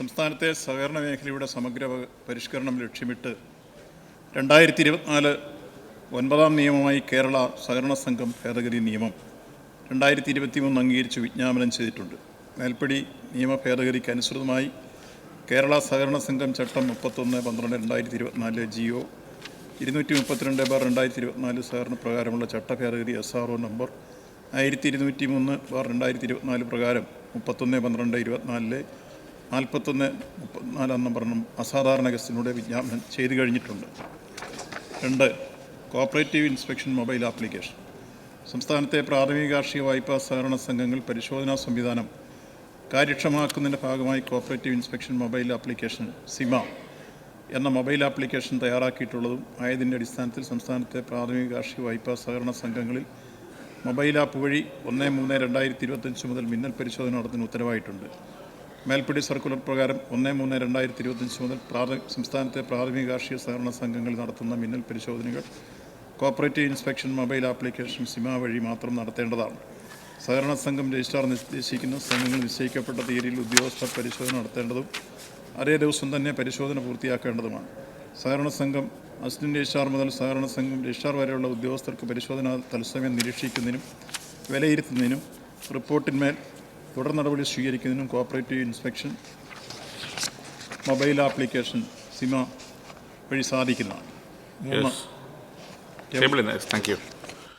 സംസ്ഥാനത്തെ സഹകരണ മേഖലയുടെ സമഗ്ര പരിഷ്കരണം ലക്ഷ്യമിട്ട് രണ്ടായിരത്തി ഇരുപത്തിനാല് ഒൻപതാം നിയമമായി കേരള സഹകരണ സംഘം ഭേദഗതി നിയമം രണ്ടായിരത്തി ഇരുപത്തി മൂന്ന് അംഗീകരിച്ച് വിജ്ഞാപനം ചെയ്തിട്ടുണ്ട്. മേൽപ്പടി നിയമ ഭേദഗതിക്ക് അനുസൃതമായി കേരള സഹകരണ സംഘം ചട്ടം മുപ്പത്തൊന്ന് പന്ത്രണ്ട് രണ്ടായിരത്തി ഇരുപത്തിനാല് ജിഒ ഇരുന്നൂറ്റി മുപ്പത്തിരണ്ട് ബാർ രണ്ടായിരത്തി ഇരുപത്തിനാല് സഹകരണ പ്രകാരമുള്ള ചട്ട ഭേദഗതി എസ് ആർ ഒ നമ്പർ ആയിരത്തി ഇരുന്നൂറ്റി മൂന്ന് ബാർ രണ്ടായിരത്തി ഇരുപത്തിനാല് പ്രകാരം മുപ്പത്തൊന്ന് പന്ത്രണ്ട് ഇരുപത്തിനാലിലെ നാൽപ്പത്തൊന്ന് മുപ്പത്തിനാലാം നമ്പറിനും അസാധാരണ ഗസ്റ്റിലൂടെ വിജ്ഞാപനം ചെയ്തു കഴിഞ്ഞിട്ടുണ്ട്. രണ്ട് കോപ്പറേറ്റീവ് ഇൻസ്പെക്ഷൻ മൊബൈൽ ആപ്ലിക്കേഷൻ. സംസ്ഥാനത്തെ പ്രാഥമിക കാർഷിക വായ്പാ സഹകരണ സംഘങ്ങൾ പരിശോധനാ സംവിധാനം കാര്യക്ഷമമാക്കുന്നതിന്റെ ഭാഗമായി cooperative inspection mobile application SIMA എന്ന മൊബൈൽ ആപ്ലിക്കേഷൻ തയ്യാറാക്കിയിട്ടുള്ളതും ആയതിന്റെ അടിസ്ഥാനത്തിൽ സംസ്ഥാനത്തെ പ്രാഥമിക കാർഷിക വായ്പാ സഹകരണ സംഘങ്ങളിൽ മൊബൈൽ ആപ്പ് വഴി ഒന്ന് മൂന്ന് രണ്ടായിരത്തി ഇരുപത്തഞ്ച് മുതൽ മിന്നൽ പരിശോധന നടത്തുന്ന ഉത്തരവായിട്ടുണ്ട്. മേൽപ്പടി സർക്കുലർ പ്രകാരം ഒന്ന് മൂന്ന് രണ്ടായിരത്തി ഇരുപത്തഞ്ച് മുതൽ പ്രാഥ സംസ്ഥാനത്തെ പ്രാഥമിക കാർഷിക സഹകരണ സംഘങ്ങൾ നടത്തുന്ന മിന്നൽ പരിശോധനകൾ cooperative inspection mobile application SIMA വഴി മാത്രം നടത്തേണ്ടതാണ്. സഹകരണ സംഘം രജിസ്ട്രാർ നിർദ്ദേശിക്കുന്ന. സംഘങ്ങൾ നിശ്ചയിക്കപ്പെട്ട തീയതിയിൽ ഉദ്യോഗസ്ഥർ പരിശോധന നടത്തേണ്ടതും അതേ ദിവസം തന്നെ പരിശോധന പൂർത്തിയാക്കേണ്ടതുമാണ്. സഹകരണ സംഘം അസിസ്റ്റന്റ് രജിസ്ട്രാർ മുതൽ സഹകരണ സംഘം രജിസ്ട്രാർ വരെയുള്ള ഉദ്യോഗസ്ഥർക്ക് പരിശോധന തത്സമയം നിരീക്ഷിക്കുന്നതിനും വിലയിരുത്തുന്നതിനും റിപ്പോർട്ടിന്മേൽ തുടർ നടപടി സ്വീകരിക്കുന്നതിനും cooperative inspection mobile application SIMA വഴി സാധിക്കുന്നതാണ്. മൂന്ന്. Thank you